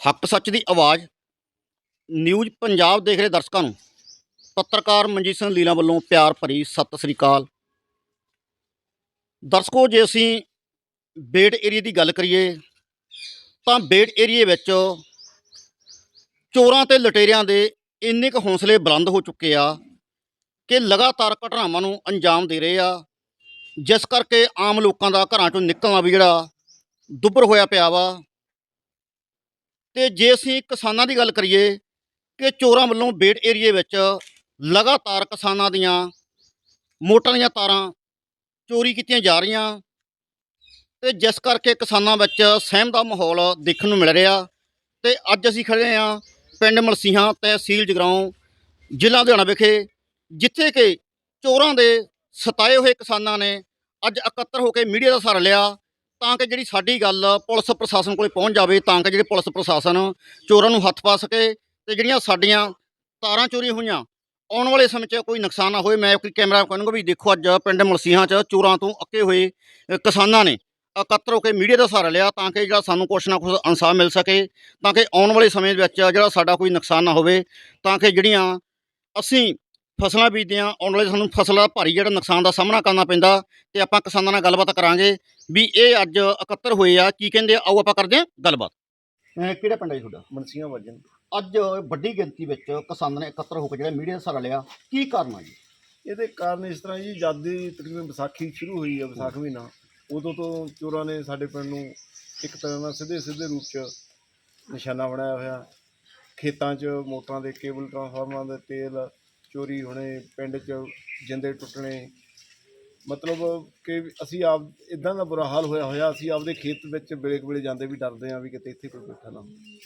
ਹੱਕ ਸੱਚ ਦੀ ਆਵਾਜ਼। ਨਿਊਜ਼ ਪੰਜਾਬ ਦੇਖ ਰਹੇ ਦਰਸ਼ਕਾਂ ਨੂੰ। ਪੱਤਰਕਾਰ ਮਨਜੀਤ ਸਿੰਘ ਲੀਲਾ ਵੱਲੋਂ ਪਿਆਰ ਭਰੀ ਸਤਿ ਸ੍ਰੀ ਅਕਾਲ। ਦਰਸ਼ਕੋ, ਜੇ ਅਸੀਂ ਬੇੜ ਏਰੀਏ ਦੀ ਗੱਲ ਕਰੀਏ, ਤਾਂ ਬੇੜ ਏਰੀਏ ਵਿੱਚ ਚੋਰਾਂ ਤੇ ਲਟੇਰਿਆਂ ਦੇ ਇੰਨੇ ਕੁ ਹੌਸਲੇ ਬੁਲੰਦ ਹੋ ਚੁੱਕੇ ਆ ਕਿ ਲਗਾਤਾਰ ਘਟਨਾਵਾਂ ਨੂੰ ਅੰਜਾਮ ਦੇ ਰਹੇ ਆ। ਜਿਸ ਕਰਕੇ ਆਮ ਲੋਕਾਂ ਦਾ ਘਰਾਂ ਚੋਂ ਨਿਕਲਣਾ ਵੀ ਜਿਹੜਾ ਦੁੱਭਰ ਹੋਇਆ ਪਿਆ ਵਾ। ਤੇ ਜੇ ਅਸੀਂ ਕਿਸਾਨਾਂ ਦੀ ਗੱਲ ਕਰੀਏ ਕਿ ਚੋਰਾਂ ਵੱਲੋਂ ਬੇੜ ਏਰੀਏ ਵਿੱਚ ਲਗਾਤਾਰ ਕਿਸਾਨਾਂ ਦੀਆਂ ਮੋਟਰਾਂ ਦੀਆਂ ਤਾਰਾਂ ਚੋਰੀ ਕੀਤੀਆਂ ਜਾ ਰਹੀਆਂ ਤੇ ਜਿਸ ਕਰਕੇ ਕਿਸਾਨਾਂ ਵਿੱਚ ਸਹਿਮ ਦਾ ਮਾਹੌਲ ਦੇਖਣ ਨੂੰ ਮਿਲ ਰਿਹਾ ਤੇ ਅੱਜ ਅਸੀਂ ਖੜੇ ਹਾਂ ਪਿੰਡ ਮਲਸੀਹਾਂ ਤਹਿਸੀਲ ਜਗਰਾਉਂ, ਜ਼ਿਲ੍ਹਾ ਲੁਧਿਆਣਾ ਵਿਖੇ, ਜਿੱਥੇ ਕਿ ਚੋਰਾਂ ਦੇ ਸਤਾਏ ਹੋਏ ਕਿਸਾਨਾਂ ਨੇ ਅੱਜ ਇਕੱਤਰ ਹੋ ਕੇ ਮੀਡੀਆ ਦਾ ਸਹਾਰਾ ਲਿਆ ਤਾਂ ਕਿ ਜਿਹੜੀ ਸਾਡੀ ਗੱਲ ਪੁਲਿਸ ਪ੍ਰਸ਼ਾਸਨ ਕੋਲੇ ਪਹੁੰਚ ਜਾਵੇ, ਤਾਂ ਕਿ ਜਿਹੜੇ ਪੁਲਿਸ ਪ੍ਰਸ਼ਾਸਨ ਚੋਰਾਂ ਨੂੰ ਹੱਥ ਪਾ ਸਕੇ ਤੇ ਜਿਹੜੀਆਂ ਸਾਡੀਆਂ ਤਾਰਾਂ ਚੋਰੀ ਹੋਈਆਂ, ਆਉਣ ਵਾਲੇ ਸਮੇਂ 'ਚ ਕੋਈ ਨੁਕਸਾਨ ਨਾ ਹੋਵੇ ਮੈਂ ਕੋਈ ਕੈਮਰਾ ਕਹਿੰਗਾ ਵੀ ਦੇਖੋ ਅੱਜ ਪਿੰਡ ਮਲਸੀਹਾਂ 'ਚ ਚੋਰਾਂ ਤੋਂ ਅੱਕੇ ਹੋਏ ਕਿਸਾਨਾਂ ਨੇ ਇਕੱਤਰ ਹੋ ਕੇ ਮੀਡੀਆ ਦਾ ਸਹਾਰਾ ਲਿਆ ਤਾਂ ਕਿ ਜਿਹੜਾ ਸਾਨੂੰ ਕੁਛ ਨਾ ਕੁਛ ਇਨਸਾਫ ਮਿਲ ਸਕੇ, ਤਾਂ ਕਿ ਆਉਣ ਵਾਲੇ ਸਮੇਂ ਵਿੱਚ ਜਿਹੜਾ ਸਾਡਾ ਕੋਈ ਨੁਕਸਾਨ ਨਾ ਹੋਵੇ, ਤਾਂ ਕਿ ਜਿਹੜੀਆਂ ਅਸੀਂ ਫਸਲਾਂ ਬੀਜਦੇ ਹਾਂ ਆਉਣ ਵਾਲੇ ਸਾਨੂੰ ਫਸਲ ਦਾ ਭਾਰੀ ਜਿਹੜਾ ਨੁਕਸਾਨ ਦਾ ਸਾਹਮਣਾ ਕਰਨਾ ਪੈਂਦਾ ਤੇ ਆਪਾਂ ਕਿਸਾਨਾਂ ਨਾਲ ਗੱਲਬਾਤ ਕਰਾਂਗੇ ਵੀ ਇਹ ਅੱਜ ਇਕੱਤਰ ਹੋਏ ਆ ਕੀ ਕਹਿੰਦੇ ਆ? ਆਓ ਆਪਾਂ ਕਰਦੇ ਹਾਂ ਗੱਲਬਾਤ। ਕਿਹੜਾ ਪਿੰਡ ਹੈ ਤੁਹਾਡਾ? ਮਨਸੀਆਂ ਵਜਨ। ਅੱਜ ਵੱਡੀ ਗਿਣਤੀ ਵਿੱਚ ਕਿਸਾਨਾਂ ਨੇ ਇਕੱਤਰ ਹੋ ਕੇ ਜਿਹੜਾ ਮੀਡੀਆ ਦਾ ਸਹਾਰਾ ਲਿਆ ਕੀ ਕਾਰਨ ਆ ਜੀ? ਇਹਦੇ ਕਾਰਨ ਇਸ ਤਰ੍ਹਾਂ ਜੀ ਜਦ ਦੀ ਤਕਰੀਬਨ ਵਿਸਾਖੀ ਸ਼ੁਰੂ ਹੋਈ ਹੈ ਵਿਸਾਖ ਮਹੀਨਾ। ਉਦੋਂ ਤੋਂ ਚੋਰਾਂ ਨੇ ਸਾਡੇ ਪਿੰਡ ਨੂੰ ਇੱਕ ਤਰ੍ਹਾਂ ਨਾਲ ਸਿੱਧੇ ਸਿੱਧੇ ਰੂਪ 'ਚ ਨਿਸ਼ਾਨਾ ਬਣਾਇਆ ਹੋਇਆ। ਖੇਤਾਂ 'ਚ ਮੋਟਰਾਂ ਦੇ ਕੇਬਲ ਟਰਾਂਸਫਾਰਮਰਾਂ ਦੇ ਤੇਲ ਚੋਰੀ ਹੋਣੇ, ਪਿੰਡ 'ਚ ਜਿੰਦੇ ਟੁੱਟਣੇ। ਮਤਲਬ ਕਿ ਅਸੀਂ ਆਪ ਇਦਾਂ ਦਾ ਬੁਰਾ ਹਾਲ ਹੋਇਆ ਹੋਇਆ, ਅਸੀਂ ਆਪਦੇ ਖੇਤ ਵਿੱਚ ਵੇਲੇ ਕੁ ਵੇਲੇ ਜਾਂਦੇ ਵੀ ਡਰਦੇ ਆ ਵੀ ਕਿਤੇ ਇੱਥੇ ਕੋਈ ਬੈਠਾ ਨਾ ਹੋਵੇ।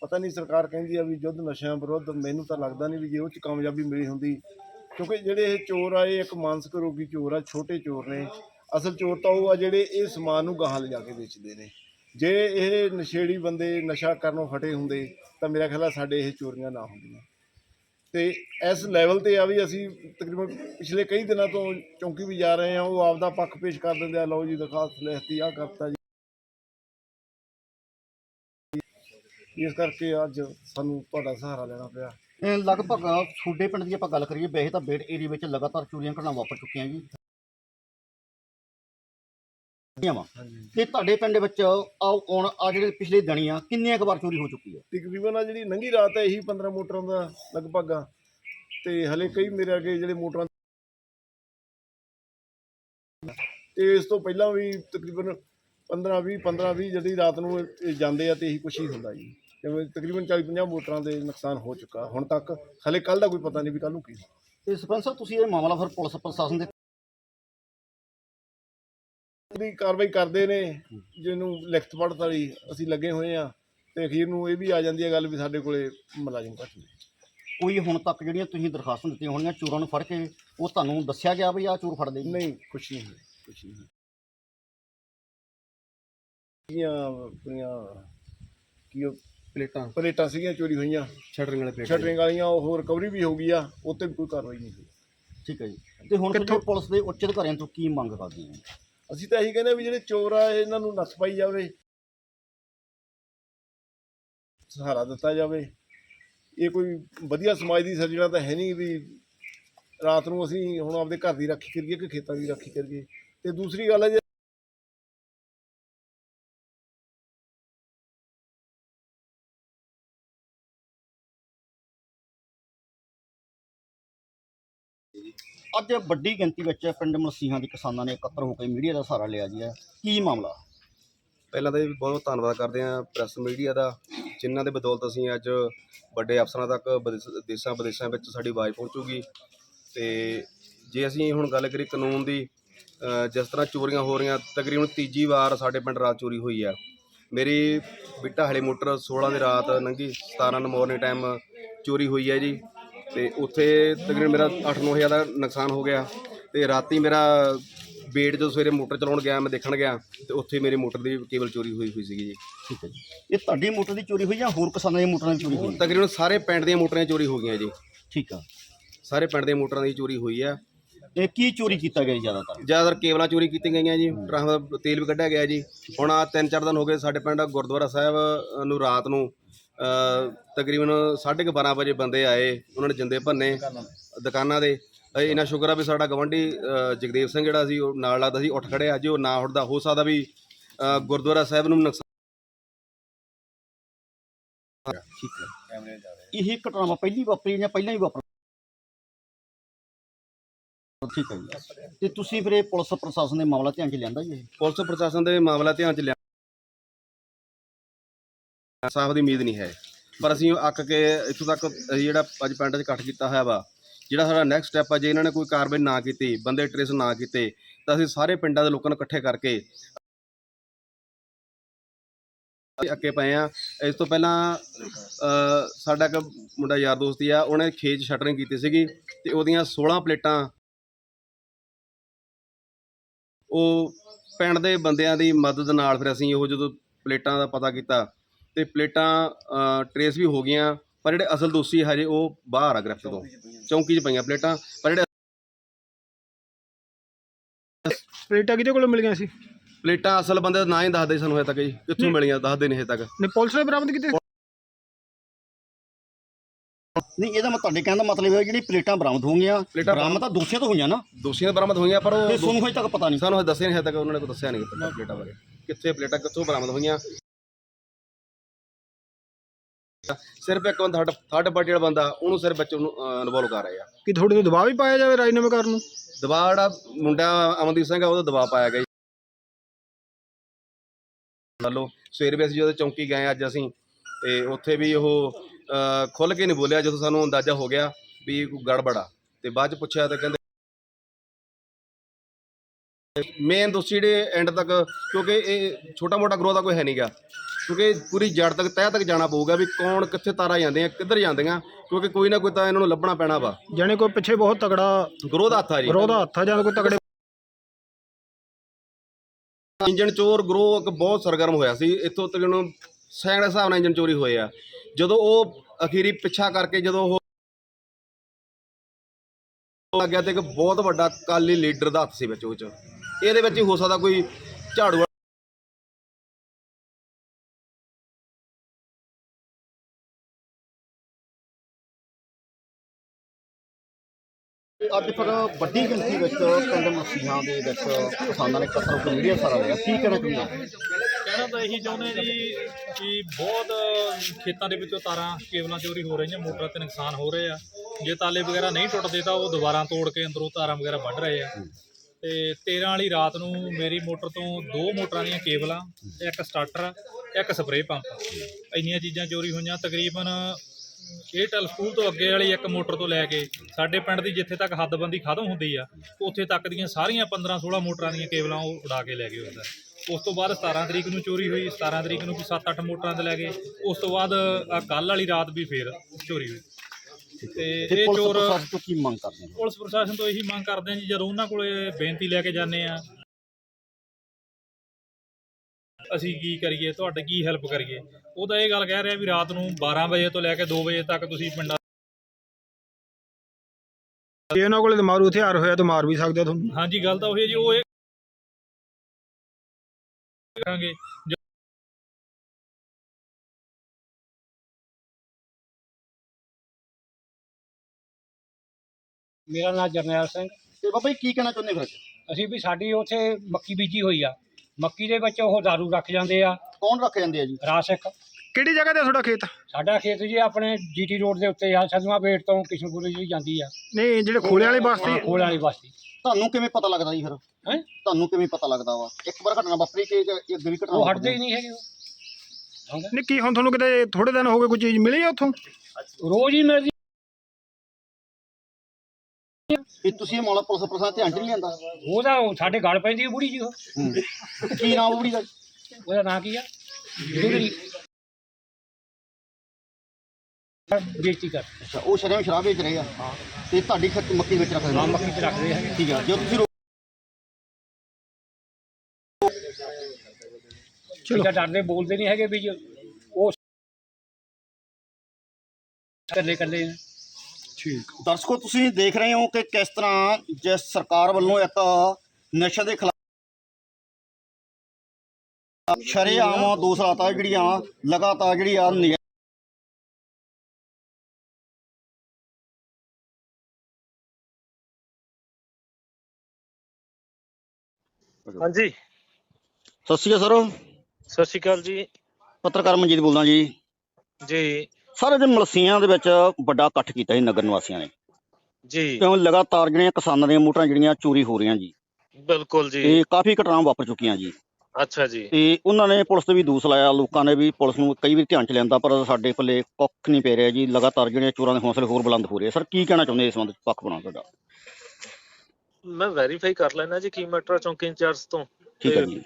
ਪਤਾ ਨਹੀਂ ਸਰਕਾਰ ਕਹਿੰਦੀ ਆ ਵੀ ਯੁੱਧ ਨਸ਼ਿਆਂ ਵਿਰੁੱਧ, ਮੈਨੂੰ ਤਾਂ ਲੱਗਦਾ ਨਹੀਂ ਵੀ ਜੇ ਉਹ 'ਚ ਕਾਮਯਾਬੀ ਮਿਲੀ ਹੁੰਦੀ। ਕਿਉਂਕਿ ਜਿਹੜੇ ਇਹ ਚੋਰ ਆ, ਇਹ ਇੱਕ ਮਾਨਸਿਕ ਰੋਗੀ ਚੋਰ ਆ, ਛੋਟੇ ਚੋਰ ਨੇ। ਅਸਲ ਚੋਰ ਤਾਂ ਉਹ ਆ ਜਿਹੜੇ ਇਹ ਸਮਾਨ ਨੂੰ ਗਾਹਾਂ ਲਿਜਾ ਕੇ ਵੇਚਦੇ ਨੇ। ਜੇ ਇਹ ਨਸ਼ੇੜੀ ਬੰਦੇ ਨਸ਼ਾ ਕਰਨੋਂ ਹਟੇ ਹੁੰਦੇ, ਤਾਂ ਮੇਰਾ ਖਿਆਲ ਆ ਸਾਡੇ ਇਹ ਚੋਰੀਆਂ ਨਾ ਹੁੰਦੀਆਂ। ਤੇ ਇਸ ਲੈਵਲ ਤੇ ਆ ਵੀ ਅਸੀਂ ਤਕਰੀਬਨ ਪਿਛਲੇ ਕਈ ਦਿਨਾਂ ਤੋਂ ਚੌਂਕੀ ਵੀ ਜਾ ਰਹੇ ਆ ਉਹ ਆਪਦਾ ਪੱਖ ਪੇਸ਼ ਕਰ ਦਿੰਦੇ ਆ, ਲਓ ਜੀ, ਦਰਖਾਸਤ ਲਿਖਤੀ ਆ ਕਰਤਾ ਜੀ। ਇਸ ਕਰਕੇ ਅੱਜ ਸਾਨੂੰ ਤੁਹਾਡਾ ਸਹਾਰਾ ਲੈਣਾ ਪਿਆ। ਇਹ ਲਗਭਗ ਛੋਡੇ ਪਿੰਡ ਦੀ ਆਪਾਂ ਗੱਲ ਕਰੀਏ, ਵੈਸੇ ਤਾਂ ਬੇੜ ਏਰੀਆ ਵਿੱਚ ਲਗਾਤਾਰ ਚੋਰੀਆਂ ਘਟਨਾ ਵਾਪਰ ਚੁੱਕੀਆਂ ਜੀ। ਵਾ ਤੇ ਤੁਹਾਡੇ ਪਿੰਡ ਵਿੱਚ ਆਉ ਆਉਣ ਆ ਜਿਹੜੇ ਪਿਛਲੇ ਦਿਨੀ ਆ ਕਿੰਨੀਆਂ ਕੁ ਵਾਰ ਚੋਰੀ ਹੋ ਚੁੱਕੀ ਹੈ? ਤਕਰੀਬਨ ਆ ਜਿਹੜੀ ਨੰਗੀ ਰਾਤ ਹੈ ਇਹੀ 15 ਮੋਟਰਾਂ ਦਾ ਲਗਭਗ ਆ। ਤੇ ਹਲੇ ਕਈ ਮੇਰੇ ਅੱਗੇ ਜਿਹੜੇ ਮੋਟਰਾਂ ਤੇ ਇਸ ਤੋਂ ਪਹਿਲਾਂ ਵੀ ਤਕਰੀਬਨ 15 20 15 20 ਜਿਹੜੀ ਰਾਤ ਨੂੰ ਇਹ ਜਾਂਦੇ ਆ ਤੇ ਇਹੀ ਕੁਛ ਹੀ ਹੁੰਦਾ ਜੀ। ਜਿਵੇਂ ਤਕਰੀਬਨ 40 50 ਮੋਟਰਾਂ ਦੇ ਨੁਕਸਾਨ ਹੋ ਚੁੱਕਾ ਹੁਣ ਤੱਕ। ਹਲੇ ਕੱਲ ਦਾ ਕੋਈ ਪਤਾ ਨਹੀਂ ਵੀ ਕੱਲ ਨੂੰ ਕੀ ਤੇ ਸਰਪੰਚ ਸਾਹਿਬ ਤੁਸੀਂ ਇਹ ਮਾਮਲਾ ਫਿਰ ਪੁਲਿਸ ਪ੍ਰਸ਼ਾਸਨ ਦੇ ਦੀ ਕਾਰਵਾਈ ਕਰਦੇ ਨੇ ਜਿਹਨੂੰ ਲਿਖਤ ਪੜ੍ਹਤ ਵਾਲੀ ਅਸੀਂ ਲੱਗੇ ਹੋਏ ਆ ਤੇ ਅਖੀਰ ਨੂੰ ਇਹ ਵੀ ਆ ਜਾਂਦੀ ਹੈ ਗੱਲ ਵੀ ਸਾਡੇ ਕੋਲੇ ਮੁਲਾਜ਼ਮ ਘੱਟ ਨੇ। ਕੋਈ ਹੁਣ ਤੱਕ ਜਿਹੜੀਆਂ ਤੁਸੀਂ ਦਰਖਾਸਤਾਂ ਦਿੱਤੀਆਂ ਹੋਣੀਆਂ ਚੋਰਾਂ ਨੂੰ ਫੜ ਕੇ ਉਹ ਤੁਹਾਨੂੰ ਦੱਸਿਆ ਗਿਆ ਵੀ ਆ ਚੋਰ ਫੜ ਲਏ ਨਹੀਂ ਕੁਛ ਨਹੀਂ ਹੋਇਆ ਕੁਛ ਨਹੀਂ ਕੀਆਂ ਆਪਣੀਆਂ ਕੀ ਉਹ ਪਲੇਟਾਂ। ਪਲੇਟਾਂ ਸੀਗੀਆਂ ਚੋਰੀ ਹੋਈਆਂ ਸ਼ਟਰਿੰਗ ਵਾਲੇ ਪਲੇਟਾਂ ਸ਼ਟਰਿੰਗ ਵਾਲੀਆਂ ਉਹ ਰਿਕਵਰੀ ਵੀ ਹੋ ਗਈ ਆ ਉੱਤੇ ਵੀ ਕੋਈ ਕਾਰਵਾਈ ਨਹੀਂ ਹੋਈ। ਠੀਕ ਹੈ ਜੀ। ਤੇ ਹੁਣ ਤੁਸੀਂ ਪੁਲਿਸ ਦੇ ਉੱਚ ਅਧਿਕਾਰੀਆਂ ਤੋਂ ਕੀ ਮੰਗ ਕਰਦੇ ਹੋ? ਅਸੀਂ ਤਾਂ ਇਹੀ ਕਹਿੰਦੇ ਆ ਵੀ ਜਿਹੜੇ ਚੋਰ ਆ, ਇਹਨਾਂ ਨੂੰ ਨੱਥ ਪਾਈ ਜਾਵੇ। ਸਹਾਰਾ ਦਿੱਤਾ ਜਾਵੇ। ਇਹ ਕੋਈ ਵਧੀਆ ਸਮਾਜ ਦੀ ਸਿਰਜਣਾ ਤਾਂ ਹੈ ਨਹੀਂ ਵੀ ਰਾਤ ਨੂੰ ਅਸੀਂ ਹੁਣ ਆਪਦੇ ਘਰ ਦੀ ਰਾਖੀ ਕਰੀਏ ਕਿ ਖੇਤਾਂ ਦੀ ਰਾਖੀ ਕਰੀਏ। ਤੇ ਦੂਸਰੀ ਗੱਲ ਹੈ ਜੇ ਅੱਜ ਵੱਡੀ ਗਿਣਤੀ ਵਿੱਚ ਪਿੰਡ ਮਲਸੀਹਾਂ ਦੇ ਕਿਸਾਨਾਂ ਨੇ ਇਕੱਤਰ ਹੋ ਕੇ ਮੀਡੀਆ ਦਾ ਸਹਾਰਾ ਲਿਆ ਜੀ ਹੈ। ਕੀ ਮਾਮਲਾ? ਪਹਿਲਾਂ ਤਾਂ ਜੀ ਬਹੁਤ ਧੰਨਵਾਦ ਕਰਦੇ ਹਾਂ ਪ੍ਰੈਸ ਮੀਡੀਆ ਦਾ ਜਿਨ੍ਹਾਂ ਦੇ ਬਦੌਲਤ ਅਸੀਂ ਅੱਜ ਵੱਡੇ ਅਫਸਰਾਂ ਤੱਕ ਵਿਦੇਸ਼- ਦੇਸ਼ਾਂ ਵਿਦੇਸ਼ਾਂ ਵਿੱਚ ਸਾਡੀ ਆਵਾਜ਼ ਪਹੁੰਚੂਗੀ। ਤੇ ਜੇ ਅਸੀਂ ਹੁਣ ਗੱਲ ਕਰੀਏ ਕਾਨੂੰਨ ਦੀ ਅ, ਜਿਸ ਤਰ੍ਹਾਂ ਚੋਰੀਆਂ ਹੋ ਰਹੀਆਂ ਤਕਰੀਬਨ ਤੀਜੀ ਵਾਰ ਸਾਡੇ ਪਿੰਡ ਰਾਤ ਚੋਰੀ ਹੋਈ ਆ ਮੇਰੀ ਬਿੱਟਾ ਹਲੇ ਮੋਟਰ 16 ਦੀ ਰਾਤ ਲੰਘੀ 17 ਨੂੰ ਮਾਰਨਿੰਗ ਟਾਈਮ ਚੋਰੀ ਹੋਈ ਹੈ ਜੀ। ਤੇ ਉੱਥੇ ਤਕਰੀਬਨ ਮੇਰਾ 8-9 ਹਜ਼ਾਰ ਦਾ ਨੁਕਸਾਨ ਹੋ ਗਿਆ ਤੇ ਰਾਤੀ ਮੇਰਾ ਬੇਟ ਜਦੋਂ ਸਵੇਰੇ ਮੋਟਰ ਚਲਾਉਣ ਗਿਆ ਮੈਂ ਦੇਖਣ ਗਿਆ ਤੇ ਉੱਥੇ ਮੇਰੀ ਮੋਟਰ ਦੀ ਕੇਬਲ ਚੋਰੀ ਹੋਈ ਹੋਈ ਸੀਗੀ ਜੀ। ਠੀਕ ਹੈ ਜੀ। ਇਹ ਤੁਹਾਡੀ ਮੋਟਰ ਦੀ ਚੋਰੀ ਹੋਈ ਜਾਂ ਹੋਰ ਕਿਸਾਨਾਂ ਦੀਆਂ ਮੋਟਰਾਂ ਦੀ ਚੋਰੀ ਹੋਈ? ਤਕਰੀਬਨ ਸਾਰੇ ਪਿੰਡ ਦੀਆਂ ਮੋਟਰਾਂ ਚੋਰੀ ਹੋ ਗਈਆਂ ਜੀ। ਠੀਕ ਆ। ਸਾਰੇ ਪਿੰਡ ਦੇ ਮੋਟਰਾਂ ਦੀ ਚੋਰੀ ਹੋਈ ਆ। ਇਹ ਕੀ ਚੋਰੀ ਕੀਤਾ ਗਿਆ ਜੀ ਜ਼ਿਆਦਾਤਰ? ਜ਼ਿਆਦਾਤਰ ਕੇਬਲਾਂ ਚੋਰੀ ਕੀਤੀਆਂ ਗਈਆਂ ਜੀ ਟਰਾਂ ਦਾ ਤੇਲ ਵੀ ਕੱਢਿਆ ਗਿਆ ਜੀ। ਹੁਣ ਆ ਤਿੰਨ ਚਾਰ ਦਿਨ ਹੋ ਗਏ ਸਾਡੇ ਪਿੰਡ ਗੁਰਦੁਆਰਾ ਸਾਹਿਬ ਨੂੰ ਰਾਤ ਨੂੰ ਤਕਰੀਬਨ 12:30 ਵਜੇ ਬੰਦੇ ਆਏ ਉਹਨਾਂ ਨੇ ਜਿੰਦੇ ਭੰਨੇ ਦੁਕਾਨਾਂ ਦੇ। ਅ, ਇੰਨਾ ਸ਼ੁਕਰ ਆ ਵੀ ਸਾਡਾ ਗਵੰਡੀ ਜਗਦੇਵ ਸਿੰਘ ਜਿਹੜਾ ਸੀ ਉਹ ਨਾਲ ਲੱਗਦਾ ਸੀ ਉੱਠ ਖੜਿਆ। ਜੇ ਉਹ ਨਾ ਉੱਠਦਾ ਹੋ ਸਕਦਾ ਵੀ ਗੁਰਦੁਆਰਾ ਸਾਹਿਬ ਨੂੰ ਨੁਕਸਾਨ ਠੀਕ ਹੈ ਇਹ ਘਟਨਾਵਾਂ ਪਹਿਲੀ ਵਾਪਰੀ ਜਾਂ ਪਹਿਲਾਂ ਹੀ ਵਾਪਰ ਠੀਕ ਹੈ ਜੀ। ਤੇ ਤੁਸੀਂ ਫਿਰ ਇਹ ਪੁਲਿਸ ਪ੍ਰਸ਼ਾਸਨ ਦੇ ਮਾਮਲਾ ਧਿਆਨ 'ਚ ਲਿਆਂਦਾ ਜੀ ਇਹ? ਪੁਲਿਸ ਪ੍ਰਸ਼ਾਸਨ ਦੇ ਮਾਮਲਾ ਧਿਆਨ ਚ ਲਿਆ ਸਾਫ਼ ਦੀ ਉਮੀਦ ਨਹੀਂ ਹੈ। ਪਰ ਅਸੀਂ ਅੱਕ ਕੇ ਇੱਥੋਂ ਤੱਕ ਅਸੀਂ ਜਿਹੜਾ ਅੱਜ ਪਿੰਡ 'ਚ ਇਕੱਠ ਕੀਤਾ ਹੋਇਆ ਵਾ, ਜਿਹੜਾ ਸਾਡਾ ਨੈਕਸਟ ਸਟੈਪ ਆ, ਜੇ ਇਹਨਾਂ ਨੇ ਕੋਈ ਕਾਰਵਾਈ ਨਾ ਕੀਤੀ, ਬੰਦੇ ਟ੍ਰੇਸ ਨਾ ਕੀਤੇ, ਤਾਂ ਅਸੀਂ ਸਾਰੇ ਪਿੰਡਾਂ ਦੇ ਲੋਕਾਂ ਨੂੰ ਇਕੱਠੇ ਕਰਕੇ ਅੱਕੇ ਪਏ ਆ। ਇਸ ਤੋਂ ਪਹਿਲਾਂ ਸਾਡਾ ਇੱਕ ਮੁੰਡਾ ਯਾਰ ਦੋਸਤੀ ਆ, ਉਹਨੇ ਖੇਤ ਸ਼ਟਰਿੰਗ ਕੀਤੀ ਸੀਗੀ ਤੇ ਉਹਦੀਆਂ 16 ਪਲੇਟਾਂ ਉਹ ਪਿੰਡ ਦੇ ਬੰਦਿਆਂ ਦੀ ਮਦਦ ਨਾਲ ਫਿਰ ਅਸੀਂ ਉਹ ਜਦੋਂ ਪਲੇਟਾਂ ਦਾ ਪਤਾ ਕੀਤਾ ਤੇ ਪਲੇਟਾਂ ਟਰੇਸ ਵੀ ਹੋ ਗਈਆਂ ਪਰ ਜਿਹੜੇ ਅਸਲ ਦੋਸ਼ੀ ਹਜੇ ਉਹ ਬਾਹਰ ਆ ਗ੍ਰਿਫਤ ਤੋਂ। ਚੌਂਕੀ 'ਚ ਪਈਆਂ। ਪਲੇਟਾਂ ਪਰ ਜਿਹੜੇ ਪਲੇਟਾਂ ਕਿਹਦੇ ਕੋਲੋਂ ਮਿਲੀਆਂ ਸੀ? ਪਲੇਟਾਂ ਅਸਲ ਬੰਦੇ ਦਾ ਨਾਂ ਹੀ ਦੱਸਦੇ ਸਾਨੂੰ ਹਜੇ ਤੱਕ ਜੀ ਕਿੱਥੋਂ ਮਿਲੀਆਂ ਦੱਸਦੇ ਨਹੀਂ ਹਜੇ ਤੱਕ। ਨੇ ਪੁਲਿਸ ਨੇ ਬਰਾਮਦ ਕੀਤੇ? ਨਹੀਂ ਇਹਦਾ ਮੈਂ ਤੁਹਾਡੇ ਕਹਿਣ ਦਾ ਮਤਲਬ ਹੈ ਜਿਹੜੀ ਪਲੇਟਾਂ ਬਰਾਮਦ ਹੋਈਆਂ ਪਲੇਟਾਂ ਬਰਾਮਦ ਤਾਂ ਦੋਸ਼ੀਆਂ ਤੋਂ ਹੋਈਆਂ ਨਾ? ਦੋਸ਼ੀਆਂ ਤਾਂ ਬਰਾਮਦ ਹੋਈਆਂ ਪਰ ਉਹ ਤੁਹਾਨੂੰ ਹਜੇ ਤੱਕ ਪਤਾ ਨਹੀਂ। ਸਾਨੂੰ ਹਜੇ ਦੱਸਿਆ ਨਹੀਂ ਹਜੇ ਤੱਕ ਉਹਨਾਂ ਨੇ ਕੋਈ ਦੱਸਿਆ ਨਹੀਂ। ਪਲੇਟਾਂ ਬਾਰੇ ਕਿੱਥੇ ਪਲੇਟਾਂ ਕਿੱਥੋਂ ਬਰਾਮਦ ਹੋਈਆਂ। ਸਿਰਫ ਇੱਕ ਬੰਦਾ ਥਰਡ ਪਾਰਟੀ ਵਾਲਾ ਬੰਦਾ ਉਹਨੂੰ ਸਿਰਫ ਵਿੱਚ ਉਹਨੂੰ ਇਨਵੋਲਵ ਕਰ ਰਹੇ। ਆ ਕਿ ਤੁਹਾਡੇ ਤੋਂ ਦਬਾਅ ਵੀ ਪਾਇਆ ਜਾਵੇ ਰਾਜਨਾਮਾ ਕਰਨ ਨੂੰ? ਦਬਾਅ ਜਿਹੜਾ ਮੁੰਡਾ ਅਮਨਦੀਪ ਸਿੰਘ ਆ ਉਹਦਾ ਦਬਾਅ ਪਾਇਆ ਗਿਆ ਲੋ ਸਵੇਰ ਵੀ ਅਸੀਂ ਜਦੋਂ ਚੌਂਕੀ ਗਏ ਅੱਜ ਅਸੀਂ ਤੇ ਉੱਥੇ ਵੀ ਉਹ ਖੁੱਲ ਕੇ ਨਹੀਂ ਬੋਲਿਆ ਜਦੋਂ ਸਾਨੂੰ ਅੰਦਾਜ਼ਾ ਹੋ ਗਿਆ ਵੀ ਕੋਈ ਗੜਬੜ ਆ। ਤੇ ਬਾਅਦ ਚ ਪੁੱਛਿਆ ਤਾਂ ਕਹਿੰਦੇ ਮੇਨ ਦੋਸ਼ੀ ਜਿਹੜੇ ਐਂਡ ਤੱਕ ਕਿਉਂਕਿ ਇਹ ਛੋਟਾ ਮੋਟਾ ਗਰੋਹ ਦਾ ਕੋਈ ਹੈ ਨਹੀਂਗਾ ਕਿਉਂਕਿ ਪੂਰੀ ਜੜ ਤੱਕ ਤਹਿ ਤੱਕ ਜਾਣਾ ਪਊਗਾ ਵੀ ਕੌਣ ਕਿੱਥੇ ਤਾਰਾਂ ਜਾਂਦੇ ਆ ਕਿੱਧਰ ਜਾਂਦੀਆਂ ਕਿਉਂਕਿ ਕੋਈ ਨਾ ਕੋਈ ਤਾਂ ਇਹਨਾਂ ਨੂੰ ਲੱਭਣਾ ਪੈਣਾ ਵਾ। ਜਾਣੇ ਕੋਈ ਪਿੱਛੇ ਬਹੁਤ ਤਗੜਾ ਗਰੋਹ ਦਾ ਹੱਥ ਆ ਜੀ। ਵਿਰੋਧ ਦਾ ਹੱਥ ਆ ਜਾਂ ਕੋਈ ਤਗੜੇ ਇੰਜਨ ਚੋਰ ਗਰੋਹ ਇੱਕ ਬਹੁਤ ਸਰਗਰਮ ਹੋਇਆ ਸੀ। ਇੱਥੋਂ ਤਕਰੀਬਨ ਸੈਂਕੜੇ ਹਿਸਾਬ ਨਾਲ ਇੰਜਨ ਚੋਰੀ ਹੋਏ ਆ। ਜਦੋਂ ਉਹ ਅਖੀਰੀ ਪਿੱਛਾ ਕਰਕੇ ਜਦੋਂ ਉਹ ਲੱਗ ਗਿਆ ਤੇ ਇੱਕ ਬਹੁਤ ਵੱਡਾ ਕਾਲੀ ਲੀਡਰ ਦਾ ਹੱਥ ਸੀ ਵਿੱਚ ਉਹ ਚ। ਇਹਦੇ ਵਿੱਚ ਹੀ ਹੋ ਸਕਦਾ ਕੋਈ ਝਾੜੂ ਅੱਜ ਫਿਰ ਵੱਡੀ ਗਿਣਤੀ ਵਿੱਚ ਪਿੰਡ ਮਸੀਹਾਂ ਦੇ ਵਿੱਚ ਕਿਸਾਨਾਂ ਨੇ ਕਤਲ ਕਰ ਮੀਡੀਆ ਸਾਰਾ ਲਿਆ। ਕੀ ਕਹਿਣਾ ਚਾਹੁੰਦੇ ਕਹਿਣਾ ਤਾਂ ਇਹੀ ਚਾਹੁੰਦੇ ਜੀ ਕਿ ਬਹੁਤ ਖੇਤਾਂ ਦੇ ਵਿੱਚੋਂ ਤਾਰਾਂ ਕੇਬਲਾਂ ਚੋਰੀ ਹੋ ਰਹੀਆਂ, ਮੋਟਰਾਂ ਤੇ ਨੁਕਸਾਨ ਹੋ ਰਹੇ ਆ। ਜੇ ਤਾਲੇ ਵਗੈਰਾ ਨਹੀਂ ਟੁੱਟਦੇ ਤਾਂ ਉਹ ਦੁਬਾਰਾ ਤੋੜ ਕੇ ਅੰਦਰੋਂ ਤਾਰਾਂ ਵਗੈਰਾ ਵੱਢ ਰਹੇ ਆ। ਤੇ 13 ਵਾਲੀ ਰਾਤ ਨੂੰ ਮੇਰੀ ਮੋਟਰ ਤੋਂ ਦੋ ਮੋਟਰਾਂ ਦੀਆਂ ਕੇਬਲਾਂ, ਇੱਕ ਸਟਾਰਟਰ, ਇੱਕ ਸਪਰੇਅ ਪੰਪ। ਇੰਨੀਆਂ ਚੀਜ਼ਾਂ ਚੋਰੀ ਹੋਈਆਂ, ਤਕਰੀਬਨ ਏਅਰਟੈਲ ਸਕੂਲ ਤੋਂ ਅੱਗੇ ਵਾਲੀ ਇੱਕ ਮੋਟਰ ਤੋਂ ਲੈ ਕੇ ਸਾਡੇ ਪਿੰਡ ਦੀ ਜਿੱਥੇ ਤੱਕ ਹੱਦਬੰਦੀ ਖਤਮ ਹੁੰਦੀ ਆ ਉੱਥੇ ਤੱਕ ਦੀਆਂ ਸਾਰੀਆਂ 15 16 ਮੋਟਰਾਂ ਦੀਆਂ ਕੇਬਲਾਂ ਉਹ ਉਡਾ ਕੇ ਲੈ ਗਏ ਉਹਦਾ ਉਸ ਤੋਂ ਬਾਅਦ 17 ਤਰੀਕ ਨੂੰ ਚੋਰੀ ਹੋਈ 17 ਤਰੀਕ ਨੂੰ ਵੀ 7-8 ਮੋਟਰਾਂ ਤੇ ਲੈ ਗਏ ਉਸ ਤੋਂ ਬਾਅਦ ਕੱਲ ਵਾਲੀ ਰਾਤ ਵੀ ਫੇਰ ਚੋਰੀ ਹੋਈ। ਤੇ ਇਹ ਪੁਲਿਸ ਚੋਰ ਪ੍ਰਸ਼ਾਸਨ ਤੋਂ ਕੀ ਮੰਗ ਕਰਦੇ ਹੋ ਪੁਲਿਸ ਪ੍ਰਸ਼ਾਸਨ ਤੋਂ ਇਹੀ ਮੰਗ ਕਰਦੇ ਹਾਂ ਜੀ ਜਦੋਂ ਉਹਨਾਂ ਕੋਲੇ ਬੇਨਤੀ ਲੈ ਕੇ ਜਾਂਦੇ ਆ ਅਸੀਂ ਕੀ ਕਰੀਏ ਤੁਹਾਡੇ ਕੀ ਹੈਲਪ ਕਰੀਏ? ਉਹ ਤਾਂ ਇਹ ਗੱਲ ਕਹਿ ਰਿਹਾ ਵੀ ਰਾਤ ਨੂੰ 12 ਵਜੇ ਤੋਂ ਲੈ ਕੇ 2 ਵਜੇ ਤੱਕ ਤੁਸੀਂ ਪਿੰਡਾਂ ਜੇ ਉਹਨਾਂ ਕੋਲੇ ਤਾਂ ਮਾਰੂ ਹਥਿਆਰ ਹੋਇਆ ਤਾਂ ਮਾਰ ਵੀ ਸਕਦੇ ਆ ਤੁਹਾਨੂੰ। ਹਾਂਜੀ ਗੱਲ ਤਾਂ ਉਹੀ ਹੈ ਜੀ ਉਹ ਇਹ ਕਰਾਂਗੇ। ਜ- ਮੇਰਾ ਨਾਮ ਜਰਨੈਲ ਸਿੰਘ। ਤੇ ਬਾਬਾ ਜੀ ਕੀ ਕਹਿਣਾ ਚਾਹੁੰਦੇ ਫਿਰ? ਅਸੀਂ ਵੀ ਸਾਡੀ ਉੱਥੇ ਮੱਕੀ ਬੀਜੀ ਹੋਈ ਆ। ਮੱਕੀ ਦੇ ਵਿੱਚ ਉਹ ਦਾਰੂ ਰੱਖ ਜਾਂਦੇ ਆ। ਕੌਣ ਰੱਖ ਜਾਂਦੇ ਆ ਜੀ? ਰਾਸਿਕ ਕਿਹੜੀ ਜਗ੍ਹਾ ਤੇ ਆ ਤੁਹਾਡਾ ਖੇਤ? ਸਾਡਾ ਖੇਤ ਜੀ ਆਪਣੇ ਜੀਟੀ ਰੋਡ ਦੇ ਉੱਤੇ ਆ ਸਦਮਾ ਬੇਟ ਤੋਂ ਕਿਸ਼ਨਪੁਰ ਜੀ ਜਾਂਦੀ ਆ। ਨਹੀਂ ਜਿਹੜੇ ਖੋਲੇ ਵਾਲੀ ਬਸਤੀ ਖੋਲ ਵਾਲੀ ਬਸਤੀ ਤੁਹਾਨੂੰ ਕਿਵੇਂ ਪਤਾ ਲੱਗਦਾ ਜੀ ਫਿਰ? ਹੈਂ? ਤੁਹਾਨੂੰ ਕਿਵੇਂ ਪਤਾ ਲੱਗਦਾ ਵਾ? ਇੱਕ ਵਾਰ ਘਟਨਾ ਵਾਪਰੀ ਕਿ ਇਹ ਵੀ ਘਟਨਾ ਉਹ ਹਟਦੇ ਹੀ ਨਹੀਂ ਹੈਗੇ ਉਹ। ਨਹੀਂ ਕੀ ਹੁਣ ਤੁਹਾਨੂੰ ਕਿਤੇ ਥੋੜੇ ਦਿਨ ਹੋ ਗਏ ਕੋਈ ਚੀਜ਼ ਮਿਲੀ ਆ ਉੱਥੋਂ? ਰੋਜ਼ ਹੀ ਮਿਲਦੀ ਇਹ ਤੁਸੀਂ ਇਹ ਮਾਮਲਾ ਪੁਲਿਸ ਪ੍ਰਸ਼ਾਸਨ ਧਿਆਨ ਚ ਨਹੀਂ ਲਿਆਂਦਾ? ਉਹਦਾ ਉਹ ਸਾਡੇ ਗਲ ਪੈਂਦੀ ਆ ਬੁੜੀ ਜੀ ਉਹ। ਕੀ ਨਾਮ ਬੁੜੀ ਦਾ? ਉਹਦਾ ਨਾਂ ਕੀ ਆ? ਗੁਜਰੀ ਬੇਇੱਜ਼ਤੀ ਕਰ। ਅੱਛਾ ਉਹ ਸ਼ਰਮ ਸ਼ਰਾਬ ਵੇਚ ਰਹੇ ਆ। ਤੇ ਤੁਹਾਡੀ ਖੇਤ ਮੱਕੀ ਵਿੱਚ ਰੱਖਦੇ ਹਾਂ ਨੇ ਮੱਕੀ ਚ ਰੱਖਦੇ ਹੈਗੇ ਠੀਕ ਹੈ ਜਦੋਂ ਤੁਸੀਂ ਰੋ- ਚਲੋ। ਡਰਦੇ ਬੋਲਦੇ ਨਹੀਂ ਹੈਗੇ ਵੀ ਜੀ ਉਹ ਇਕੱਲੇ ਇਕੱਲੇ ਨੇ। ਠੀਕ ਦਰਸ਼ਕੋ ਤੁਸੀਂ ਦੇਖ ਰਹੇ ਹੋ ਕਿ ਕਿਸ ਤਰ੍ਹਾਂ ਜਿਸ ਸਰਕਾਰ ਵੱਲੋਂ ਇੱਕ ਨਸ਼ੇ ਦੇ ਖਿਲਾਫ ਸ਼ਰੇਆਮ ਦੂਸਰਾ ਜਿਹੜੀਆਂ ਲਗਾਤਾਰ ਜਿਹੜੀ ਆ ਨਿਗਰਾਨੀ ਹਾਂਜੀ। ਸਤਿ ਸ਼੍ਰੀ ਅਕਾਲ ਸਰ। ਸਤਿ ਸ਼੍ਰੀ ਅਕਾਲ ਜੀ। ਪੱਤਰਕਾਰ ਮਨਜੀਤ ਬੋਲਦਾ ਜੀ। ਜੀ। ਸਾਰੇ ਦਿਨ ਮਲਸੀਆਂ ਦੇ ਵਿੱਚ ਵੱਡਾ ਇਕੱਠ ਕੀਤਾ ਸੀ ਨਗਰ ਨਿਵਾਸੀਆਂ ਨੇ। ਜੀ। ਕਿਉਂ ਲਗਾਤਾਰ ਜਿਹੜੀਆਂ ਕਿਸਾਨਾਂ ਦੀਆਂ ਮੋਟਰਾਂ ਜਿਹੜੀਆਂ ਚੋਰੀ ਹੋ ਰਹੀਆਂ ਜੀ। ਬਿਲਕੁਲ ਜੀ। ਤੇ ਕਾਫੀ ਘਟਨਾਵਾਂ ਵਾਪਰ ਚੁੱਕੀਆਂ ਜੀ। ਅੱਛਾ ਜੀ। ਤੇ ਉਹਨਾਂ ਨੇ ਪੁਲਿਸ ਤੇ ਵੀ ਦੋਸ਼ ਲਾਇਆ। ਲੋਕਾਂ ਨੇ ਵੀ ਪੁਲਿਸ ਨੂੰ ਕਈ ਵਾਰ ਧਿਆਨ ਚ ਲਿਆਂਦਾ ਪਰ ਸਾਡੇ ਪੱਲੇ ਕੁੱਖ ਨਹੀਂ ਪੈ ਰਿਹਾ ਜੀ। ਲਗਾਤਾਰ ਜਿਹੜੀਆਂ ਚੋਰਾਂ ਦੇ ਹੌਸਲੇ ਹੋਰ ਬੁਲੰਦ ਹੋ ਰਹੇ ਸਰ ਕੀ ਕਹਿਣਾ ਚਾਹੁੰਦੇ ਇਸ ਸੰਬੰਧ ਵਿੱਚ ਪੱਖ ਬਣਾ ਤੁਹਾਡਾ? ਮੈਂ ਵੈਰੀਫਾਈ ਕਰ ਲੈਣਾ ਜੀ ਕੀ ਮੈਟਰ ਚੌਂਕੀ ਇੰਚਾਰਜ ਤੋਂ। ਠੀਕ ਹੈ ਜੀ।